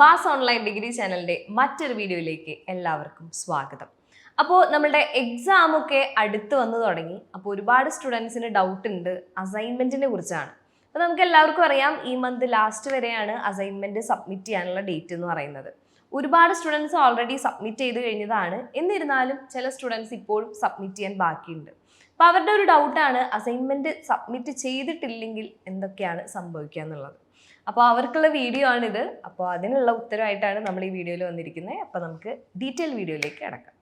Bass online degree ചാനലിന്റെ മറ്റൊരു വീഡിയോയിലേക്ക് എല്ലാവർക്കും സ്വാഗതം. അപ്പോൾ നമ്മളുടെ എക്സാമൊക്കെ അടുത്ത് വന്നു തുടങ്ങി. അപ്പോൾ ഒരുപാട് സ്റ്റുഡൻസിന് ഡൗട്ട് ഉണ്ട്. അസൈൻമെന്റിനെ കുറിച്ചാണ്. അപ്പോൾ നമുക്ക് എല്ലാവർക്കും അറിയാം ഈ മന്ത് ലാസ്റ്റ് വരെയാണ് അസൈൻമെന്റ് സബ്മിറ്റ് ചെയ്യാനുള്ള ഡേറ്റ് എന്ന് പറയുന്നത്. ഒരുപാട് സ്റ്റുഡൻസ് ഓൾറെഡി സബ്മിറ്റ് ചെയ്ത് കഴിഞ്ഞതാണ്. എന്നിരുന്നാലും ചില സ്റ്റുഡൻസ് ഇപ്പോഴും സബ്മിറ്റ് ചെയ്യാൻ ബാക്കിയുണ്ട്. അപ്പോൾ അവരുടെ ഒരു ഡൗട്ടാണ് അസൈൻമെന്റ് സബ്മിറ്റ് ചെയ്തിട്ടില്ലെങ്കിൽ എന്തൊക്കെയാണ് സംഭവിക്കുക എന്നുള്ളത്. അപ്പോൾ അവർക്കുള്ള വീഡിയോ ആണിത്. അപ്പോൾ അതിനുള്ള ഉത്തരവായിട്ടാണ് നമ്മൾ ഈ വീഡിയോയിൽ വന്നിരിക്കുന്നത്. അപ്പോൾ നമുക്ക് ഡീറ്റെയിൽ വീഡിയോയിലേക്ക് കിടക്കാം.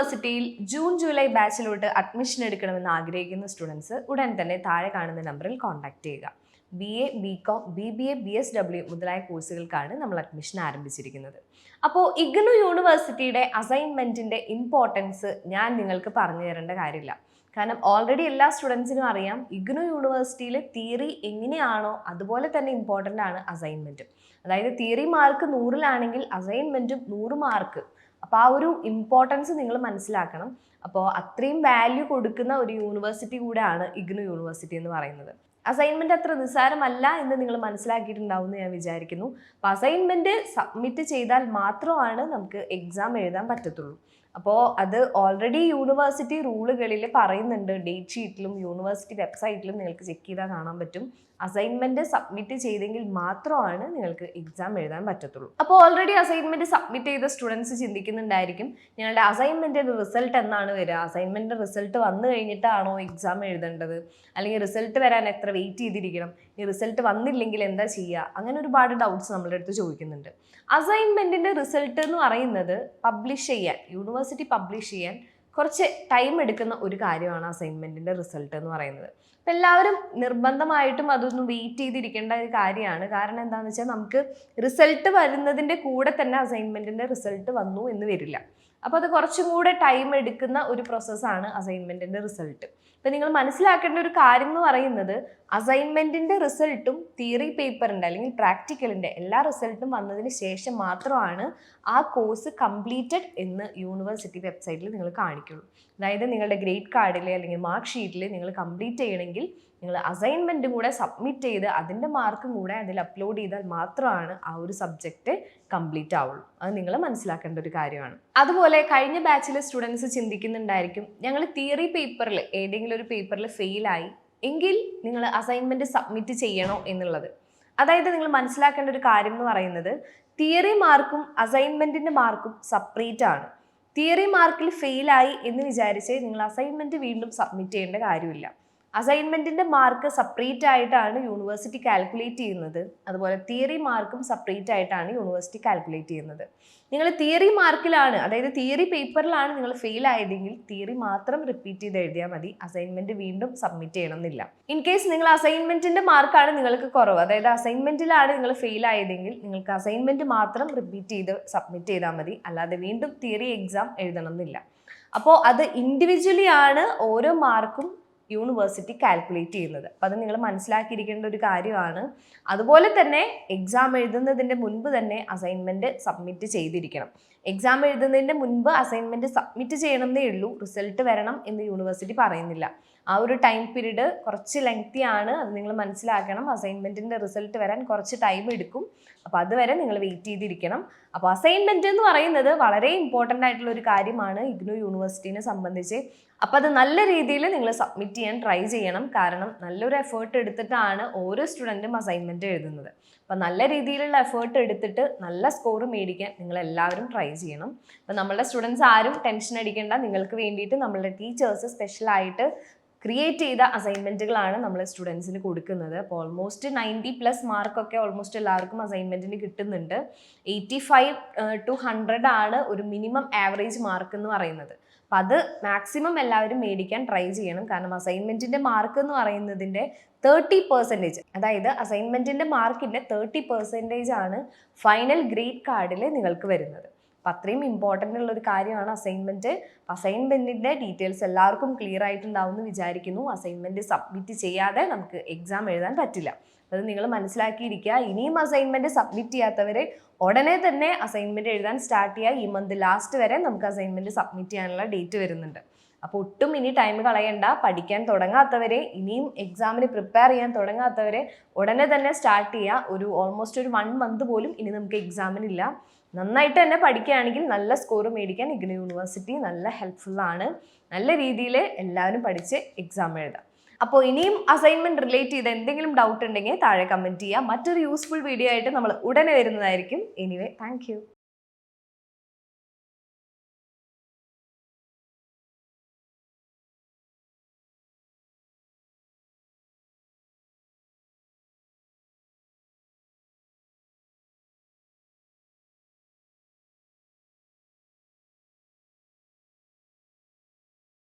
യൂണിവേഴ്സിറ്റിയിൽ ജൂൺ ജൂലൈ ബാച്ചിലോട്ട് അഡ്മിഷൻ എടുക്കണമെന്ന് ആഗ്രഹിക്കുന്ന സ്റ്റുഡൻസ് ഉടൻ തന്നെ താഴെ കാണുന്ന നമ്പറിൽ കോൺടാക്ട് ചെയ്യുക. B A B com B B A B S W മുതലായ കോഴ്സുകൾക്കാണ് നമ്മൾ അഡ്മിഷൻ ആരംഭിച്ചിരിക്കുന്നത്. അപ്പോൾ ഇഗ്നു യൂണിവേഴ്സിറ്റിയുടെ അസൈൻമെന്റിന്റെ ഇമ്പോർട്ടൻസ് ഞാൻ നിങ്ങൾക്ക് പറഞ്ഞു തരേണ്ട കാര്യമില്ല. കാരണം ഓൾറെഡി എല്ലാ സ്റ്റുഡൻസിനും അറിയാം ഇഗ്നു യൂണിവേഴ്സിറ്റിയിൽ തിയറി എങ്ങനെയാണോ അതുപോലെ തന്നെ ഇമ്പോർട്ടന്റ് ആണ് അസൈൻമെന്റും അതായത് തിയറി മാർക്ക് നൂറിലാണെങ്കിൽ അസൈൻമെന്റും നൂറ് മാർക്ക് അപ്പോൾ ആ ഒരു ഇമ്പോർട്ടൻസ് നിങ്ങൾ മനസ്സിലാക്കണം. അപ്പോൾ അത്രയും വാല്യൂ കൊടുക്കുന്ന ഒരു യൂണിവേഴ്സിറ്റി കൂടെയാണ് ഇഗ്നു യൂണിവേഴ്സിറ്റി എന്ന് പറയുന്നത്. അസൈൻമെന്റ് അത്ര നിസ്സാരമല്ല എന്ന് നിങ്ങൾ മനസ്സിലാക്കിയിട്ടുണ്ടാവും എന്ന് ഞാൻ വിചാരിക്കുന്നു. അപ്പോൾ അസൈൻമെന്റ് സബ്മിറ്റ് ചെയ്താൽ മാത്രമാണ് നമുക്ക് എക്സാം എഴുതാൻ പറ്റത്തുള്ളൂ. അപ്പോൾ അത് ഓൾറെഡി യൂണിവേഴ്സിറ്റി റൂളുകളിൽ പറയുന്നുണ്ട്. ഡേറ്റ് ഷീറ്റിലും യൂണിവേഴ്സിറ്റി വെബ്സൈറ്റിലും നിങ്ങൾക്ക് ചെക്ക് ചെയ്താൽ കാണാൻ പറ്റും. അസൈൻമെന്റ് സബ്മിറ്റ് ചെയ്തെങ്കിൽ മാത്രമാണ് നിങ്ങൾക്ക് എക്സാം എഴുതാൻ പറ്റത്തുള്ളൂ. അപ്പോൾ ഓൾറെഡി അസൈൻമെന്റ് സബ്മിറ്റ് ചെയ്ത സ്റ്റുഡൻസ് ചിന്തിക്കുന്നുണ്ടായിരിക്കും ഞങ്ങളുടെ അസൈൻമെന്റിന്റെ റിസൾട്ട് എന്നാണ് വരിക? അസൈൻമെന്റ് റിസൾട്ട് വന്നു കഴിഞ്ഞിട്ടാണോ എക്സാം എഴുതേണ്ടത്? അല്ലെങ്കിൽ റിസൾട്ട് വരാൻ എത്ര വെയിറ്റ് ചെയ്തിരിക്കണം? ഈ റിസൾട്ട് വന്നില്ലെങ്കിൽ എന്താ ചെയ്യുക? അങ്ങനെ ഒരുപാട് ഡൗട്ട്സ് നമ്മളുടെ അടുത്ത് ചോദിക്കുന്നുണ്ട്. അസൈൻമെന്റിന്റെ റിസൾട്ട് എന്ന് പറയുന്നത് പബ്ലിഷ് ചെയ്യാൻ യൂണിവേഴ്സിറ്റി പബ്ലിഷ് ചെയ്യാൻ കുറച്ച് ടൈം എടുക്കുന്ന ഒരു കാര്യമാണ് അസൈൻമെന്റിന്റെ റിസൾട്ട് എന്ന് പറയുന്നത്. അപ്പം എല്ലാവരും നിർബന്ധമായിട്ടും അതൊന്ന് വെയിറ്റ് ചെയ്തിരിക്കേണ്ട ഒരു കാര്യമാണ്. കാരണം എന്താണെന്ന് വെച്ചാൽ നമുക്ക് റിസൾട്ട് വരുന്നതിന്റെ കൂടെ തന്നെ അസൈൻമെന്റിന്റെ റിസൾട്ട് വന്നു എന്ന് വരില്ല. അപ്പോൾ അത് കുറച്ചും കൂടെ ടൈം എടുക്കുന്ന ഒരു പ്രോസസ്സാണ് അസൈൻമെന്റിന്റെ റിസൾട്ട് അപ്പം നിങ്ങൾ മനസ്സിലാക്കേണ്ട ഒരു കാര്യം എന്ന് പറയുന്നത് അസൈൻമെന്റിന്റെ റിസൾട്ടും തിയറി പേപ്പറിന്റെ അല്ലെങ്കിൽ പ്രാക്ടിക്കലിന്റെ എല്ലാ റിസൾട്ടും വന്നതിന് ശേഷം മാത്രമാണ് ആ കോഴ്സ് കംപ്ലീറ്റഡ് എന്ന് യൂണിവേഴ്സിറ്റി വെബ്സൈറ്റിൽ നിങ്ങൾ കാണിക്കുള്ളൂ. അതായത് നിങ്ങളുടെ ഗ്രേഡ് കാർഡിൽ അല്ലെങ്കിൽ മാർക്ക് ഷീറ്റിൽ നിങ്ങൾ കംപ്ലീറ്റ് ചെയ്യണമെങ്കിൽ നിങ്ങൾ അസൈൻമെന്റും കൂടെ സബ്മിറ്റ് ചെയ്ത് അതിന്റെ മാർക്കും കൂടെ അതിൽ അപ്ലോഡ് ചെയ്താൽ മാത്രമാണ് ആ ഒരു സബ്ജക്റ്റ് കംപ്ലീറ്റ് ആവുള്ളൂ. അത് നിങ്ങൾ മനസ്സിലാക്കേണ്ട ഒരു കാര്യമാണ്. അതുപോലെ കഴിഞ്ഞ ബാച്ചിലെ സ്റ്റുഡൻസ് ചിന്തിക്കുന്നുണ്ടായിരിക്കും ഞങ്ങൾ തിയറി പേപ്പറിൽ ഏതെങ്കിലും ഒരു പേപ്പറിൽ ഫെയിലായി എങ്കിൽ നിങ്ങൾ അസൈൻമെന്റ് സബ്മിറ്റ് ചെയ്യണോ എന്നുള്ളത്. അതായത് നിങ്ങൾ മനസ്സിലാക്കേണ്ട ഒരു കാര്യം എന്ന് പറയുന്നത് തിയറി മാർക്കും അസൈൻമെന്റിന്റെ മാർക്കും സെപ്പറേറ്റ് ആണ്. തിയറി മാർക്കിൽ ഫെയിലായി എന്ന് വിചാരിച്ച് നിങ്ങൾ അസൈൻമെന്റ് വീണ്ടും സബ്മിറ്റ് ചെയ്യേണ്ട കാര്യമില്ല. അസൈൻമെന്റിന്റെ മാർക്ക് സെപ്പറേറ്റ് ആയിട്ടാണ് യൂണിവേഴ്സിറ്റി കാൽക്കുലേറ്റ് ചെയ്യുന്നത്. അതുപോലെ തിയറി മാർക്കും സെപ്പറേറ്റ് ആയിട്ടാണ് യൂണിവേഴ്സിറ്റി കാൽക്കുലേറ്റ് ചെയ്യുന്നത്. നിങ്ങൾ തിയറി മാർക്കിലാണ് അതായത് തിയറി പേപ്പറിലാണ് നിങ്ങൾ ഫെയിൽ ആയതെങ്കിൽ തിയറി മാത്രം റിപ്പീറ്റ് ചെയ്ത് എഴുതിയാൽ മതി. അസൈൻമെന്റ് വീണ്ടും സബ്മിറ്റ് ചെയ്യണമെന്നില്ല. ഇൻ കേസ് നിങ്ങൾ അസൈൻമെന്റിന്റെ മാർക്കാണ് നിങ്ങൾക്ക് കുറവ് അതായത് അസൈൻമെന്റിലാണ് നിങ്ങൾ ഫെയിൽ ആയതെങ്കിൽ നിങ്ങൾക്ക് അസൈൻമെന്റ് മാത്രം റിപ്പീറ്റ് ചെയ്ത് സബ്മിറ്റ് ചെയ്താൽ മതി. അല്ലാതെ വീണ്ടും തിയറി എക്സാം എഴുതണമെന്നില്ല. അപ്പോൾ അത് ഇൻഡിവിജ്വലി ആണ് ഓരോ മാർക്കും യൂണിവേഴ്സിറ്റി കാൽക്കുലേറ്റ് ചെയ്യുന്നത്. അപ്പം അത് നിങ്ങൾ മനസ്സിലാക്കിയിരിക്കേണ്ട ഒരു കാര്യമാണ്. അതുപോലെ തന്നെ എക്സാം എഴുതുന്നതിന്റെ മുൻപ് തന്നെ അസൈൻമെന്റ് സബ്മിറ്റ് ചെയ്തിരിക്കണം. എക്സാം എഴുതുന്നതിന്റെ മുൻപ് അസൈൻമെന്റ് സബ്മിറ്റ് ചെയ്യണമെന്നേ ഉള്ളൂ. റിസൾട്ട് വരണം എന്ന് യൂണിവേഴ്സിറ്റി പറയുന്നില്ല. ആ ഒരു ടൈം പീരീഡ് കുറച്ച് ലെങ്തി ആണ്. അത് നിങ്ങൾ മനസ്സിലാക്കണം. അസൈൻമെന്റിന്റെ റിസൾട്ട് വരാൻ കുറച്ച് ടൈം എടുക്കും. അപ്പോൾ അതുവരെ നിങ്ങൾ വെയിറ്റ് ചെയ്തിരിക്കണം. അപ്പോൾ അസൈൻമെന്റ് എന്ന് പറയുന്നത് വളരെ ഇമ്പോർട്ടന്റ് ആയിട്ടുള്ള ഒരു കാര്യമാണ് ഇഗ്നു യൂണിവേഴ്സിറ്റീനെ സംബന്ധിച്ച്. അപ്പോൾ അത് നല്ല രീതിയിൽ നിങ്ങൾ സബ്മിറ്റ് ചെയ്യാൻ ട്രൈ ചെയ്യണം. കാരണം നല്ലൊരു എഫേർട്ട് എടുത്തിട്ടാണ് ഓരോ സ്റ്റുഡന്റും അസൈൻമെന്റ് എഴുതുന്നത്. അപ്പോൾ നല്ല രീതിയിലുള്ള എഫേർട്ട് എടുത്തിട്ട് നല്ല സ്കോർ മേടിക്കാൻ നിങ്ങൾ എല്ലാവരും ട്രൈ ചെയ്യണം. അപ്പം നമ്മളുടെ സ്റ്റുഡൻസ് ആരും ടെൻഷൻ അടിക്കേണ്ട. നിങ്ങൾക്ക് വേണ്ടിയിട്ട് നമ്മളുടെ ടീച്ചേഴ്സ് സ്പെഷ്യലായിട്ട് ക്രിയേറ്റ് ചെയ്ത അസൈൻമെന്റുകളാണ് നമ്മൾ സ്റ്റുഡൻസിന് കൊടുക്കുന്നത്. അപ്പോൾ ഓൾമോസ്റ്റ് നയന്റി പ്ലസ് മാർക്കൊക്കെ ഓൾമോസ്റ്റ് എല്ലാവർക്കും അസൈൻമെന്റിന് കിട്ടുന്നുണ്ട്. എയ്റ്റി ഫൈവ് ടു ഹൺഡ്രഡ് ആണ് ഒരു മിനിമം ആവറേജ് മാർക്ക് എന്ന് പറയുന്നത്. അപ്പം അത് മാക്സിമം എല്ലാവരും മേടിക്കാൻ ട്രൈ ചെയ്യണം. കാരണം അസൈൻമെന്റിന്റെ മാർക്ക് എന്ന് പറയുന്നതിന്റെ തേർട്ടി പെർസെന്റേജ് അതായത് അസൈൻമെന്റിന്റെ മാർക്കിന്റെ തേർട്ടി പെർസെന്റേജ് ആണ് ഫൈനൽ ഗ്രേഡ് കാർഡിൽ നിങ്ങൾക്ക് വരുന്നത്. അപ്പം അത്രയും ഇമ്പോർട്ടന്റ് ഉള്ള ഒരു കാര്യമാണ് അസൈൻമെന്റ് അസൈൻമെന്റിന്റെ ഡീറ്റെയിൽസ് എല്ലാവർക്കും ക്ലിയർ ആയിട്ടുണ്ടാവും എന്ന് വിചാരിക്കുന്നു. അസൈൻമെന്റ് സബ്മിറ്റ് ചെയ്യാതെ നമുക്ക് എക്സാം എഴുതാൻ പറ്റില്ല. അത് നിങ്ങൾ മനസ്സിലാക്കിയിരിക്കുക. ഇനിയും അസൈൻമെന്റ് സബ്മിറ്റ് ചെയ്യാത്തവരെ ഉടനെ തന്നെ അസൈൻമെന്റ് എഴുതാൻ സ്റ്റാർട്ട് ചെയ്യുക. ഈ മന്ത് ലാസ്റ്റ് വരെ നമുക്ക് അസൈൻമെന്റ് സബ്മിറ്റ് ചെയ്യാനുള്ള ഡേറ്റ് വരുന്നുണ്ട്. അപ്പോൾ ഒട്ടും ഇനി ടൈം കളയണ്ട. പഠിക്കാൻ തുടങ്ങാത്തവരെ ഇനിയും എക്സാമിന് പ്രിപ്പയർ ചെയ്യാൻ തുടങ്ങാത്തവരെ ഉടനെ തന്നെ സ്റ്റാർട്ട് ചെയ്യുക. ഒരു ഓൾമോസ്റ്റ് ഒരു വൺ മന്ത് പോലും ഇനി നമുക്ക് എക്സാമിനില്ല നന്നായിട്ട് തന്നെ പഠിക്കുകയാണെങ്കിൽ നല്ല സ്കോർ മേടിക്കാൻ ഇഗ്നോ യൂണിവേഴ്സിറ്റി നല്ല ഹെൽപ്ഫുള്ളാണ് നല്ല രീതിയിൽ എല്ലാവരും പഠിച്ച് എക്സാം എഴുതാം. അപ്പോൾ ഇനിയും അസൈൻമെന്റ് റിലേറ്റ് ചെയ്ത് എന്തെങ്കിലും ഡൗട്ട് ഉണ്ടെങ്കിൽ താഴെ കമന്റ് ചെയ്യുക മറ്റൊരു യൂസ്ഫുൾ വീഡിയോ ആയിട്ട് നമ്മൾ ഉടനെ വരുന്നതായിരിക്കും. Anyway thank